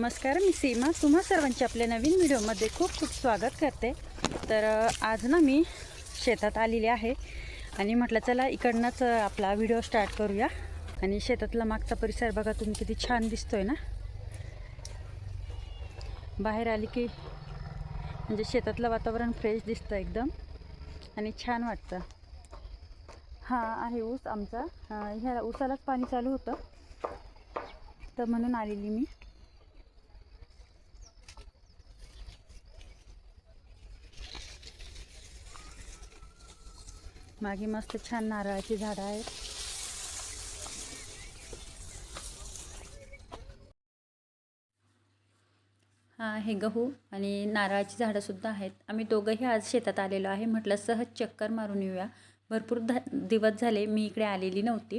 नमस्कार मी सीमा. तुम्हा सर्वांचे आपल्या नवीन व्हिडिओमध्ये खूप खूप स्वागत करते. तर आज ना मी शेतात आलेली आहे आणि म्हटलं चला इकडनंच आपला व्हिडिओ स्टार्ट करूया. आणि शेतातला मागचा परिसर बघा तुम्ही किती छान दिसतोय ना? बाहेर आली की म्हणजे शेतातलं वातावरण फ्रेश दिसतं एकदम. आणि छान वाटतं. हा आहे ऊस आमचा. ह्या ऊसालाच पाणी चालू होतं. तर म्हणून आलेली मी. मागे मस्त छान नारळाची झाडं आहेत. हा हे गहू आणि नारळाची झाडंसुद्धा आहेत. आम्ही दोघंही आज शेतात आलेलो आहे. म्हटलं सहज चक्कर मारून येऊया. भरपूर ध दिवस झाले मी इकडे आलेली नव्हती.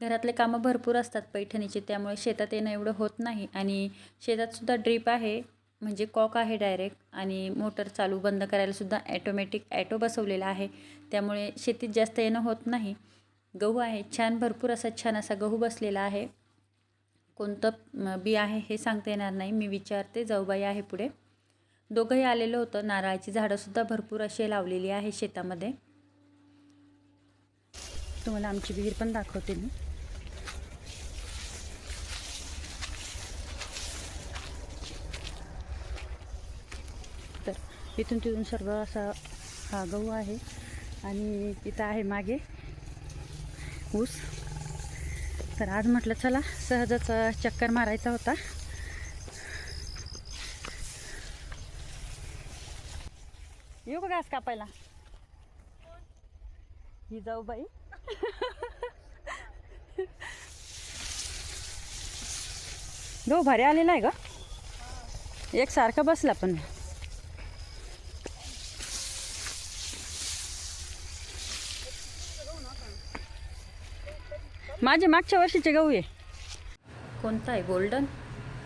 घरातले कामं भरपूर असतात पैठणीचे त्यामुळे शेतात येणं एवढं होत नाही. आणि शेतातसुद्धा ड्रीप आहे. म्हणजे कॉक आहे डायरेक्ट आणि मोटर चालू बंद करायलासुद्धा ॲटोमॅटिक ॲटो बसवलेला आहे. त्यामुळे शेतीत जास्त येणं होत नाही. गहू आहे छान भरपूर असा छान असा गहू बसलेला आहे. कोणतं बी आहे हे सांगता येणार नाही मी विचारते जाऊबाई आहे पुढे. दोघंही आलेलं होतं नारळाची झाडंसुद्धा भरपूर अशी लावलेली आहे शेतामध्ये. तुम्हाला आमची विहीर पण दाखवते मी तर इथून तिथून सर्व असा हा गहू आहे. आणि तिथं आहे मागे ऊस. तर आज म्हटलं चला सहजच चक्कर मारायचा होता. येऊ का घास कापायला? ही जाऊ बाई. गहू भारी आलेला आहे ग. एकसारखा बसला पण. माझे मागच्या वर्षीचे गहू आहे. कोणता आहे? गोल्डन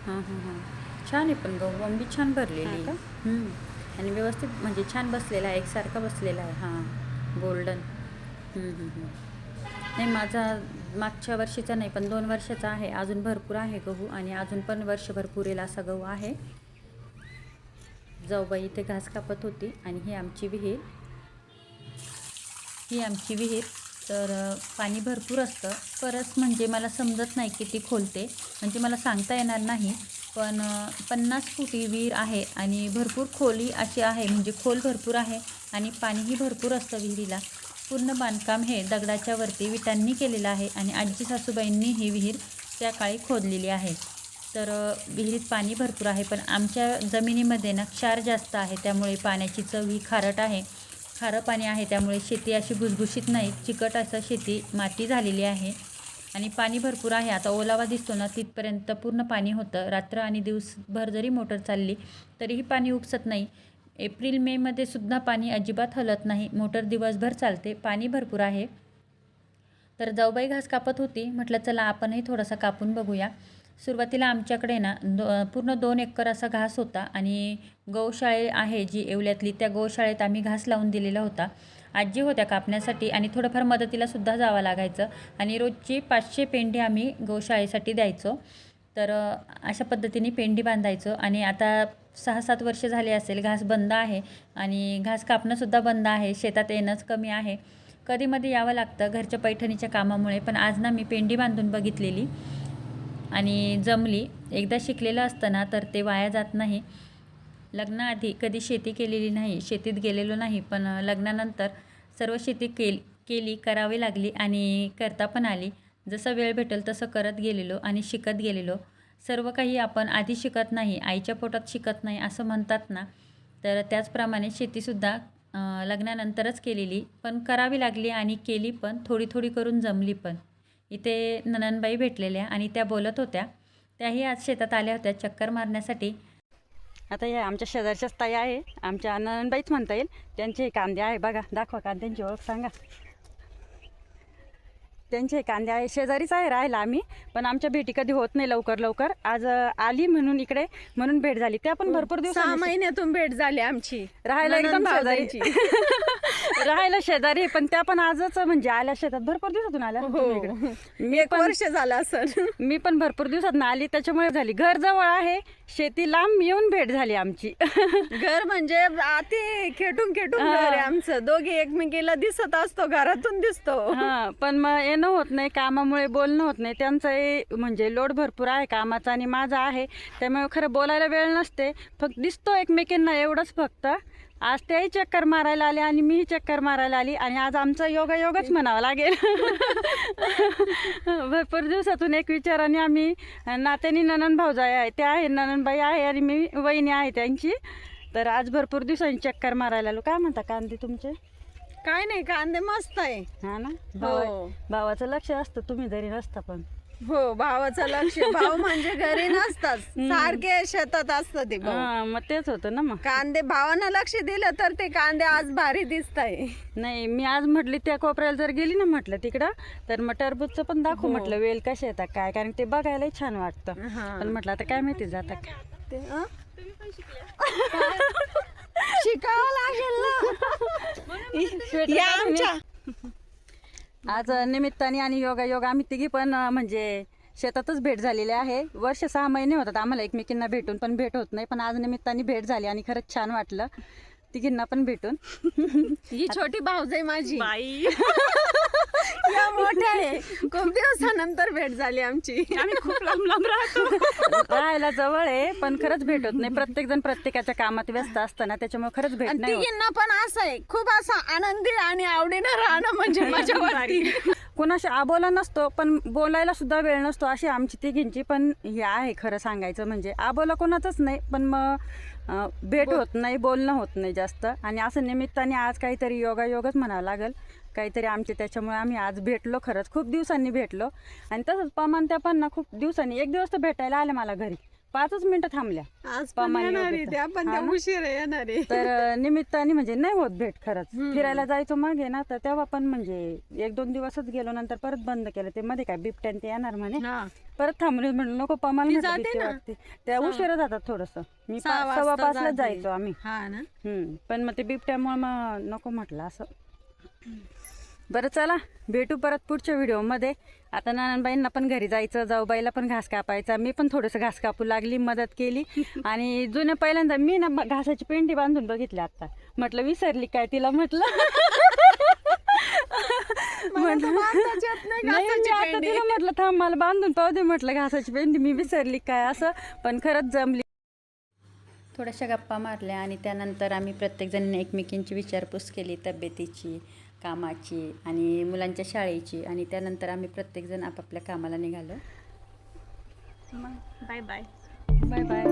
हां हां हां. छान आहे पण गहू बंबी छान भरलेली आहे. आणि व्यवस्थित म्हणजे छान बसलेला आहे एकसारखा बसलेला आहे. हां गोल्डन हम्म, हम्म, हम्म. नाही माझा मागच्या वर्षीचा नाही पण दोन वर्षाचा आहे. अजून भरपूर आहे गहू आणि अजून पण वर्षभर पुरेल असा गहू आहे. जाऊबाई इथे घास कापत होती आणि ही आमची विहीर. ही आमची विहीर. तर पाणी भरपूर असतं. परस म्हणजे मला समजत नाही किती खोलते. म्हणजे मला सांगता येणार नाही. पण पन्नास फुटी विहीर आहे आणि भरपूर खोली अशी आहे. म्हणजे खोल भरपूर आहे आणि पाणीही भरपूर असतं विहिरीला. पूर्ण बांधकाम हे दगडाच्या वरती विटांनी केलेलं आहे आणि आजी सासूबाईंनी ही विहीर त्या काळी खोदलेली आहे. तर विहिरीत पाणी भरपूर आहे. पण आमच्या जमिनीमध्ये ना क्षार जास्त आहे. त्यामुळे पाण्याची चव ही खारट आहे. खारं पाणी आहे त्यामुळे शेती अशी भुसभुशीत नाही. चिकट असं शेती माती झालेली आहे. आणि पाणी भरपूर आहे. आता ओलावा दिसतो ना तिथपर्यंत पूर्ण पाणी होतं. रात्र आणि दिवसभर जरी मोटर चालली तरीही पाणी उपसत नाही. एप्रिल मेमध्ये सुद्धा पाणी अजिबात हलत नाही. मोटर दिवसभर चालते. पाणी भरपूर आहे. तर जाऊबाई घास कापत होती. म्हटलं चला आपणही थोडासा कापून बघूया. सुरुवातीला आमच्याकडे ना दो पूर्ण दोन एकर असा घास होता आणि गौशाळे आहे जी येवल्यातली त्या गौशाळेत आम्ही घास लावून दिलेला होता. आजी होत्या कापण्यासाठी आणि थोडंफार मदतीलासुद्धा जावं लागायचं आणि रोजची पाचशे पेंडी आम्ही गौशाळेसाठी द्यायचो. तर अशा पद्धतीने पेंडी बांधायचो आणि आता सहा सात वर्ष झाले असेल घास बंद आहे आणि घास कापणंसुद्धा बंद आहे शेतात येणंच कमी आहे. कधीमध्ये यावं लागतं घरच्या पैठणीच्या कामामुळे पण आज ना मी पेंडी बांधून बघितलेली. आणि जमली. एकदा शिकलेलं असतं ना तर ते वाया जात नाही. लग्नाआधी कधी शेती केलेली नाही शेतीत गेलेलो नाही पण लग्नानंतर सर्व शेती केल केली करावी लागली आणि करता पण आली. जसं वेळ भेटेल तसं करत गेलेलो आणि शिकत गेलेलो. सर्व काही आपण आधी शिकत नाही आईच्या पोटात शिकत नाही असं म्हणतात ना. तर त्याचप्रमाणे शेतीसुद्धा लग्नानंतरच केलेली पण करावी लागली आणि केली पण थोडी थोडी करून जमली पण. इथे नननबाई भेटलेल्या आणि त्या बोलत होत्या. त्याही आज शेतात आल्या होत्या. चक्कर मारण्यासाठी. आता या आमच्या शेजारच्याच ताई आहे. आमच्या नननबाईच म्हणता येईल. त्यांचे कांदे आहे. बघा दाखवा कांद्यांची ओळख सांगा. त्यांचे कांदे आहे. शेजारीच आहे राहायला आम्ही. पण आमच्या भेटी कधी होत नाही लवकर लवकर. आज आली म्हणून इकडे. म्हणून भेट झाली. त्या पण भरपूर दिवस सहा महिन्यातून भेट झाली आमची. राहायला एकदम नणंद शेजारी भावजाईची. राहायला शेजारी पण त्या पण आजच म्हणजे आल्या शेतात. भरपूर दिवसातून आल्या तुम्ही इकडं. मी एक वर्ष झालं असं. मी पण भरपूर दिवसात आली त्याच्यामुळे झाली. घर जवळ आहे शेती लांब येऊन भेट झाली आमची. घर म्हणजे आती खेटून खेटून घर आहे आमचं. दोघे एकमेकीला दिसत असतो घरातून दिसतो. हा पण मग येणं होत नाही कामामुळे बोलणं होत नाही. त्यांचाही म्हणजे लोड भरपूर आहे कामाचा आणि माझा आहे. त्यामुळे खरं बोलायला वेळ नसते. फक्त दिसतो एकमेकींना एवढंच फक्त. आज त्याही चक्कर मारायला आले आणि मीही चक्कर मारायला आली आणि आज आमचा योगा योगच म्हणावा लागेल. भरपूर दिवसातून एक विचाराने आम्ही नात्यानी ननन भाऊजाई आहे त्या आहे नननबाई आहे आणि मी वहिनी आहे त्यांची. तर आज भरपूर दिवसांनी चक्कर मारायला आलो. काय म्हणता कांदे तुमचे? काय नाही कांदे मस्त आहे. हा ना? हो. भावा भावाचं लक्ष असतं तुम्ही घरी नसता पण. हो भावाचं लक्ष भाऊ म्हणजे घरी नसतात. सारखे शेतात असतात ते भाऊ. हा मग तेच होतं ना मग. कांदे भावानं लक्ष दिलं तर ते कांदे आज भारी दिसत आहे नाही मी आज म्हटली त्या कोपऱ्याला जर गेली ना म्हटलं तिकडं तर मग टरबूजचं पण दाखवू हो. म्हटलं वेल कसे येतात काय कारण ते बघायलाही छान वाटतं. पण म्हटलं आता काय माहिती जातात का? शिकावं लागेल ना. या. आमच्या आज निमित्ताने आणि योगा योगा आम्ही तिघी पण म्हणजे शेतातच भेट झालेली आहे. वर्ष सहा महिने होतात आम्हाला एकमेकींना भेटून पण भेट होत नाही. पण आज निमित्ताने भेट झाली आणि खरंच छान वाटलं. तिघींना पण भेटून. ही छोटी भाऊजाई माझी. बाई. या मोठ्या आहे. खूप दिवसानंतर भेट झाली आमची. आम्ही खूप लांब लांब राहतो. राहायला जवळ आहे पण खरंच भेट होत नाही. प्रत्येक जण प्रत्येकाच्या कामात व्यस्त असताना त्याच्यामुळे खरंच भेट नाही होत. तिघींना पण असं आहे खूप असं आनंदी आणि आवडीनं राहणं म्हणजे मजा वाटते कुणाशी आबोला नसतो पण बोलायला सुद्धा वेळ नसतो अशी आमची तिघींची पण हे आहे खरं सांगायचं म्हणजे. आबोला कोणाचंच नाही पण मग भेट होत नाही बोलणं होत नाही जास्त. आणि असं निमित्ताने आज काहीतरी योगा योगच म्हणावं लागेल. काहीतरी आमचे त्याच्यामुळे आम्ही आज भेटलो खरंच. खूप दिवसांनी भेटलो. आणि तसंच पमान त्या पण ना खूप दिवसांनी. एक दिवस तर भेटायला आल्या मला घरी. पाचच मिनिटं थांबल्या आज पण पमान येणार आहे योग्यता. त्या पण हा त्या ना? उशीर येणार आहे तर निमित्ताने म्हणजे नाही होत भेट खरंच फिरायला जायचो मागे ना तर तेव्हा पण म्हणजे एक दोन दिवसच गेलो नंतर परत बंद केलं ते मध्ये काय बिबट्यान ते येणार म्हणे हा. परत थांबले म्हणलं नको पमाल ती म्हटलं जाते भीती ना. वाटते त्या उशिरा जातात थोडस मी सहा पा- वाजता सव्वा पाचला जाते. जायचो आम्ही हा ना हम्म. पण मग ते बिबट्यामुळे मग नको म्हटलं असं बरं चला. भेटू परत पुढच्या व्हिडिओमध्ये. आता नानांबाईंना पण घरी जायचं जाऊबाईला पण घास कापायचा. मी पण थोडंसं घास कापू लागली मदत केली. आणि जुन्या पहिल्यांदा मी ना घासाची पेंडी बांधून बघितली आता. म्हटलं विसरली काय तिला म्हटलं? आता. तिला म्हटलं थांब मला बांधून पाहू दे म्हटलं घासाची पेंडी मी विसरली काय असं. पण खरंच जमली. थोड्याशा गप्पा मारल्या आणि त्यानंतर आम्ही प्रत्येकजणीने एकमेकींची विचारपूस केली तब्येतीची. कामाची आणि मुलांच्या शाळेची आणि त्यानंतर आम्ही प्रत्येकजण आपापल्या कामाला निघालो. बाय बाय बाय बाय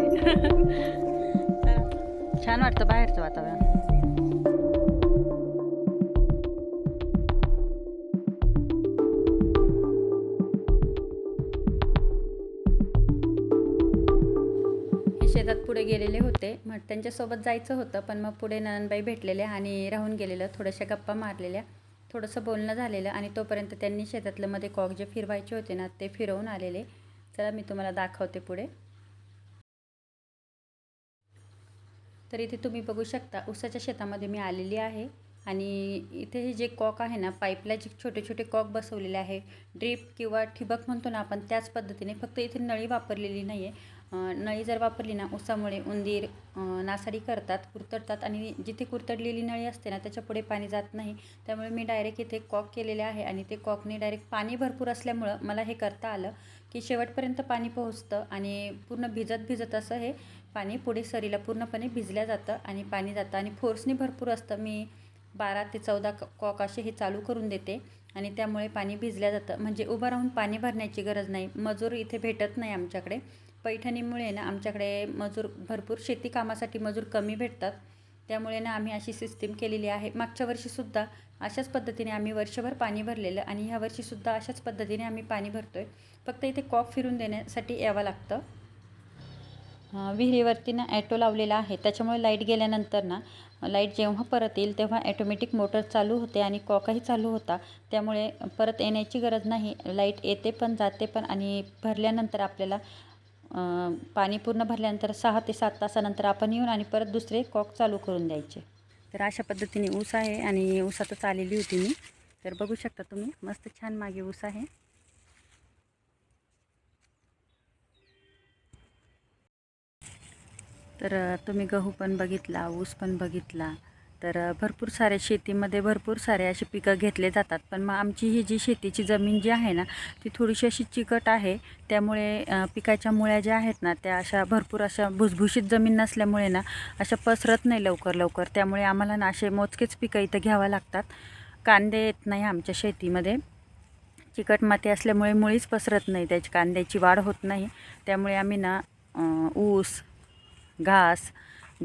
छान वाटतं बाहेरचं वातावरण. गेलेले होते. मग त्यांच्यासोबत जायचं होतं पण मग पुढे ननंदबाई भेटलेल्या आणि राहून गेलेलं थोड्याशा गप्पा मारलेल्या थोडंसं बोलणं झालेलं आणि तोपर्यंत त्यांनी शेतातलं मध्ये कॉक जे फिरवायचे होते ना ते फिरवून आलेले. चला मी तुम्हाला दाखवते पुढे. तर इथे तुम्ही बघू शकता ऊसाच्या शेतामध्ये मी आलेली आहे आणि इथे हे जे कॉक आहे ना पाईपला जे छोटे छोटे कॉक बसवलेले आहे ड्रीप किंवा ठिबक म्हणतो ना आपण त्याच पद्धतीने फक्त इथे नळी वापरलेली नाही आहे नळी जर वापरली ना उसामुळे उंदीर नासाडी करतात कुरतडतात आणि जिथे कुरतडलेली नळी असते ना त्याच्या पुढे पाणी जात नाही. त्यामुळे मी डायरेक्ट इथे कॉक केलेले आहे आणि ते कॉकने डायरेक्ट पाणी भरपूर असल्यामुळं मला हे करता आलं की शेवटपर्यंत पाणी पोहोचतं आणि पूर्ण भिजत भिजत असं हे पाणी पुढे सरीला पूर्णपणे भिजल्या जातं आणि पाणी जातं आणि फोर्सने भरपूर असतं. मी बारा ते चौदा कॉक असे हे चालू करून देते आणि त्यामुळे पाणी भिजल्या जातं. म्हणजे उभं राहून पाणी भरण्याची गरज नाही. मजूर इथे भेटत नाही आमच्याकडे. पैठणीमुळे ना आमच्याकडे मजूर भरपूर शेती कामासाठी मजूर कमी भेटतात. त्यामुळे ना आम्ही अशी सिस्टीम केलेली आहे. मागच्या वर्षीसुद्धा अशाच पद्धतीने आम्ही वर्षभर पाणी भरलेलं आणि ह्या वर्षीसुद्धा अशाच पद्धतीने आम्ही पाणी भरतो आहे फक्त इथे कॉक फिरून देण्यासाठी यावं लागतं. विहिरीवरती ना ॲटो लावलेला आहे. त्याच्यामुळे लाइट गेल्यानंतर ना लाइट जेव्हा परत येईल तेव्हा ॲटोमॅटिक मोटर चालू होते आणि कॉकही चालू होता. त्यामुळे परत येण्याची गरज नाही. लाइट येते पण जाते पण आणि भरल्यानंतर आपल्याला पाणी पूर्ण भरल्यानंतर सहा ते सात तासानंतर आपण येऊन आणि परत दुसरे कॉक चालू करून द्यायचे. तर अशा पद्धतीने ऊस आहे आणि ऊसातच आलेली होती मी. तर बघू शकता तुम्ही मस्त छान मागे ऊस आहे. तर तुम्ही गहू पण बघितला ऊस पण बघितला तर भरपूर सारे शेतीमध्ये भरपूर सारे असे पिकं घेतले जातात. पण मग आमची ही जी शेतीची जमीन जी आहे ना ती थोडीशी अशी चिकट आहे. त्यामुळे पिकाच्या मुळ्या ज्या आहेत ना त्या अशा भरपूर अशा भुसभुशीत जमीन नसल्यामुळे ना अशा पसरत नाही लवकर लवकर. त्यामुळे आम्हाला ना असे मोजकेच पिकं इथं घ्यावं लागतात. कांदे येत नाही आमच्या शेतीमध्ये. चिकट माती असल्यामुळे मुळीच पसरत नाही त्याची कांद्याची वाढ होत नाही. त्यामुळे आम्ही ना ऊस घास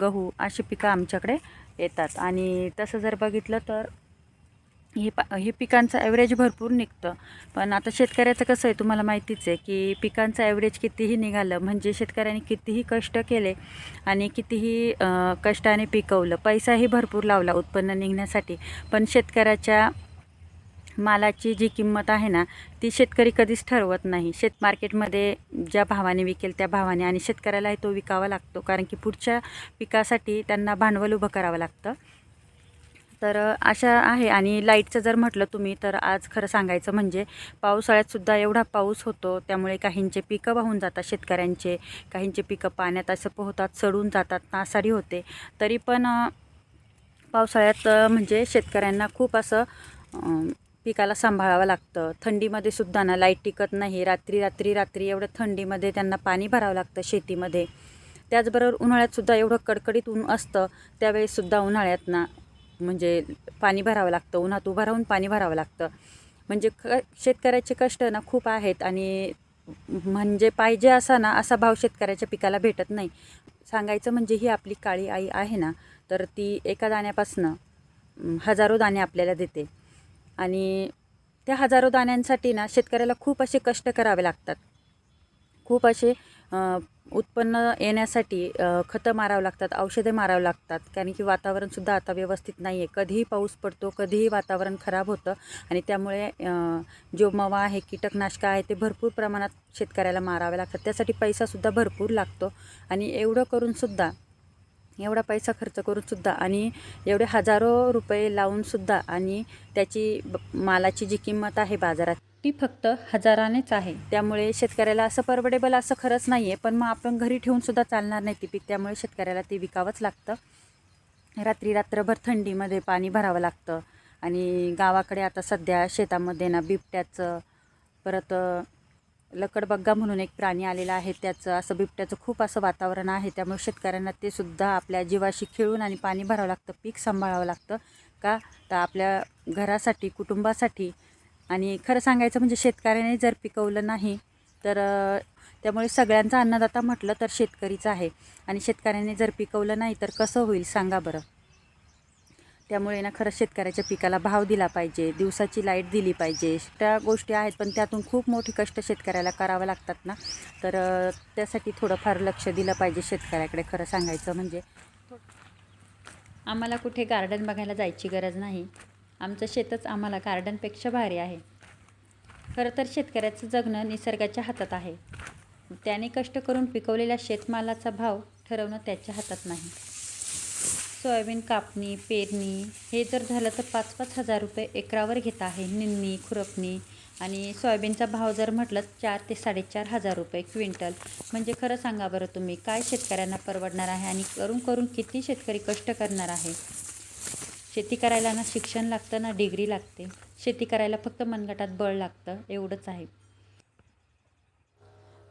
गहू अशी पिकं आमच्याकडे येतात. आणि तसं जर बघितलं तर हे पा हे पिकांचं ॲव्हरेज भरपूर निघतं. पण आता शेतकऱ्याचं कसं आहे तुम्हाला माहितीच आहे की पिकांचं ॲव्हरेज कितीही निघालं म्हणजे शेतकऱ्यांनी कितीही कष्ट केले आणि कितीही कष्टाने पिकवलं पैसाही भरपूर लावला उत्पन्न निघण्यासाठी. पण शेतकऱ्याच्या मालाची जी किंमत आहे ना ती शेतकरी कधीच ठरवत नाही. शेत मार्केटमध्ये ज्या भावाने विकेल त्या भावाने आणि शेतकऱ्यालाही तो विकावा लागतो. कारण की पुढच्या पिकासाठी त्यांना भांडवल उभं करावं लागतं. तर अशा आहे. आणि लाईटचं जर म्हटलं तुम्ही तर आज खरं सांगायचं म्हणजे पावसाळ्यातसुद्धा एवढा पाऊस होतो त्यामुळे काहींचे पिकं वाहून जातात शेतकऱ्यांचे. काहींचे पिकं पाण्यात असं पोहतात सडून जातात नासाडी होते. तरी पण पावसाळ्यात म्हणजे शेतकऱ्यांना खूप असं पिकाला सांभाळावं लागतं. थंडीमध्ये सुद्धा ना लाइट टिकत नाही. रात्री रात्री रात्री एवढं थंडीमध्ये त्यांना पाणी भरावं लागतं शेतीमध्ये. त्याचबरोबर उन्हाळ्यातसुद्धा एवढं कडकडीत ऊन असतं त्यावेळेससुद्धा उन्हाळ्यात ना म्हणजे पाणी भरावं लागतं. उन्हात उभं राहून पाणी भरावं लागतं. म्हणजे क शेतकऱ्याचे कष्ट ना खूप आहेत आणि म्हणजे पाहिजे असा ना असा भाव शेतकऱ्याच्या पिकाला भेटत नाही. सांगायचं म्हणजे ही आपली काळी आई आहे ना तर ती एका दाण्यापासनं हजारो दाणे आपल्याला देते. आणि त्या हजारो दाण्यांसाठी ना शेतकऱ्याला खूप असे कष्ट करावे लागतात. खूप असे उत्पन्न येण्यासाठी खतं मारावं लागतात औषधे मारावं लागतात. कारण की वातावरणसुद्धा आता व्यवस्थित नाही आहे कधीही पाऊस पडतो कधीही वातावरण खराब होतं आणि त्यामुळे जो मवा आहे कीटकनाशकं आहे ते भरपूर प्रमाणात शेतकऱ्याला मारावे लागतात. त्यासाठी पैसासुद्धा भरपूर लागतो. आणि एवढं करूनसुद्धा एवढा पैसा खर्च करूनसुद्धा आणि एवढे हजारो रुपये लावूनसुद्धा आणि त्याची ब- मालाची जी किंमत आहे बाजारात ती फक्त हजारानेच आहे. त्यामुळे शेतकऱ्याला असं परवडेबल असं खरंच नाही आहे पण मग आपण घरी ठेवूनसुद्धा चालणार नाही ती पीक. त्यामुळे शेतकऱ्याला ते विकावंच लागतं. रात्री रात्रभर थंडीमध्ये पाणी भरावं लागतं. आणि गावाकडे आता सध्या शेतामध्ये ना बिबट्याचं परत लकडबग्गा म्हणून एक प्राणी आलेला आहे. त्याचं असं बिबट्याचं खूप असं वातावरण आहे. त्यामुळे शेतकऱ्यांना ते सुद्धा आपल्या जीवाशी खेळून आणि पाणी भरावं लागतं पीक सांभाळावं लागतं. का? तर आपल्या घरासाठी कुटुंबासाठी. आणि खरं सांगायचं म्हणजे शेतकऱ्याने जर पिकवलं नाही तर त्यामुळे सगळ्यांचा अन्नदाता म्हटलं तर शेतकरीचा आहे. आणि शेतकऱ्याने जर पिकवलं नाही तर कसं होईल? सांगा बरं. त्यामुळे ना खरंच शेतकऱ्याच्या पिकाला भाव दिला पाहिजे दिवसाची लाइट दिली पाहिजे. त्या गोष्टी आहेत पण त्यातून खूप मोठे कष्ट शेतकऱ्याला करावं लागतात ना. तर त्यासाठी थोडंफार लक्ष दिलं पाहिजे शेतकऱ्याकडे खरं सांगायचं म्हणजे. आम्हाला कुठे गार्डन बघायला जायची गरज नाही. आमचं शेतच आम्हाला गार्डनपेक्षा भारी आहे. खरं तर शेतकऱ्याचं जगणं निसर्गाच्या हातात आहे. त्याने कष्ट करून पिकवलेल्या शेतमालाचा भाव ठरवणं त्याच्या हातात नाही. सोयाबीन कापणी पेरणी हे जर झालं तर पाच पाच हजार रुपये एकरावर घेत आहे. निंदणी खुरपणी आणि सोयाबीनचा भाव जर म्हटलं चार ते साडेचार हजार रुपये क्विंटल. म्हणजे खरं सांगा बरं तुम्ही काय शेतकऱ्यांना परवडणार आहे आणि करून करून किती शेतकरी कष्ट करणार आहे? शेती करायला ना शिक्षण लागतं ना डिग्री लागते. शेती करायला फक्त मनगटात बळ लागतं एवढंच आहे.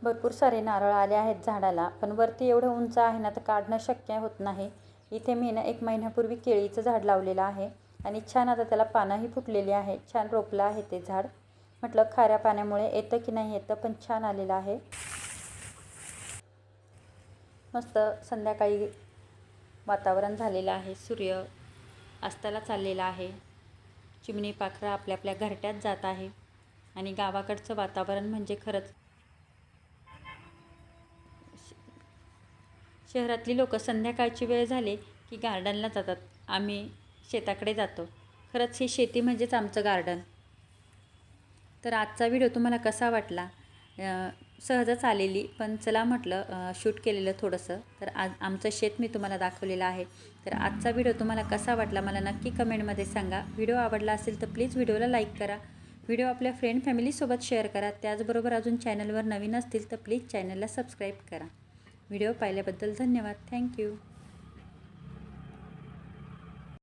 भरपूर सारे नारळ आले आहेत झाडाला पण वरती एवढं उंच आहे ना तर काढणं शक्य होत नाही. इथे मी ना एक महिन्यापूर्वी केळीचं झाड लावलेलं आहे आणि छान आता त्याला पानंही फुटलेली आहे छान रोपलं आहे ते झाड. म्हटलं खाऱ्या पाण्यामुळे येतं की नाही येतं पण छान आलेलं आहे. मस्त संध्याकाळी वातावरण झालेलं आहे सूर्य अस्ताला चाललेला आहे. चिमणी पाखरं आपल्या आपल्या घरट्यात जात आहे आणि गावाकडचं वातावरण म्हणजे खरंच शहरातली लोक संध्याकाळची वेळ झाली की गार्डनला जातात. आम्ही शेताकडे जातो. खरंच ही शेती म्हणजेच आमचं गार्डन. तर आजचा व्हिडिओ तुम्हाला कसा वाटला? सहजच आलेली पण चला म्हटलं शूट केलेलं थोडंसं. तर आज आमचं शेत मी तुम्हाला दाखवलेलं आहे. तर आजचा व्हिडिओ तुम्हाला कसा वाटला मला नक्की कमेंटमध्ये सांगा. व्हिडिओ आवडला असेल तर प्लीज व्हिडिओला लाईक करा. व्हिडिओ आपल्या फ्रेंड फॅमिलीसोबत शेअर करा. त्याचबरोबर अजून चॅनलवर नवीन असतील तर प्लीज चॅनलला सबस्क्राईब करा. व्हिडिओ पाहिल्याबद्दल धन्यवाद. थँक्यू.